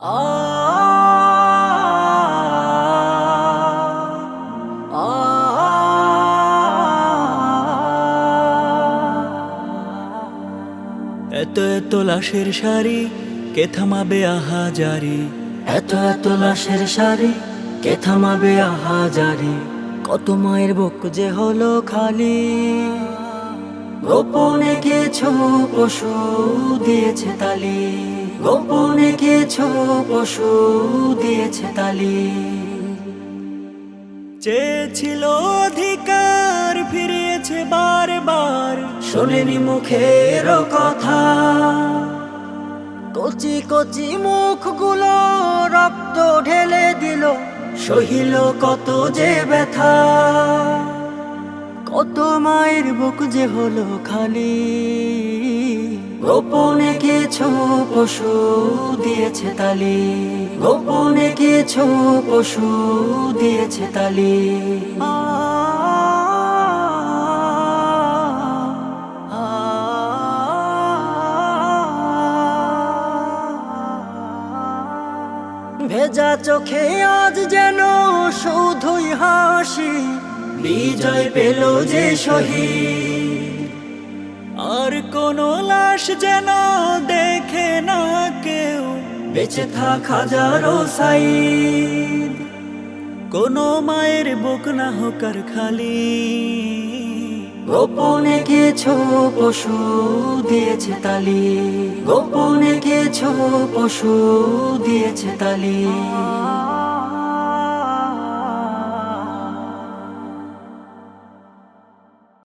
এত এত লাশের সারি কে থামাবে আহা জারি এত এত লাশের সারি কে থামাবে আহা জারি কত মায়ের বুক যে হলো খালি। গোপনে কিছু পশু দিয়েছে তালি। গোপনে কিছু পশু দিয়েছে তালি। চেয়েছিল অধিকার, ফিরিয়েছে বারবার। শোনেনি মুখের কথা। কচি কচি মুখগুলো রক্ত ঢেলে দিল। সহিল কত যে ব্যথা। কত মায়ের বুক যে হলো খালি। গোপনে কিছু পশু দিয়েছে তালি। গোপনে কিছু পশু দিয়েছে তালি। ভেজা চোখে আজ যেন শুধুই হাসি। বিজয় পেল যে শহীদ। আর কোনো লাশ যেন দেখে না কেউ। বেঁচে থাক হাজারো সাইদ। কোনো মায়ের বুক না হোক আর খালি। গোপনে কিছু পশু দিয়েছে তালি। গোপনে কিছু পশু দিয়েছে তালি।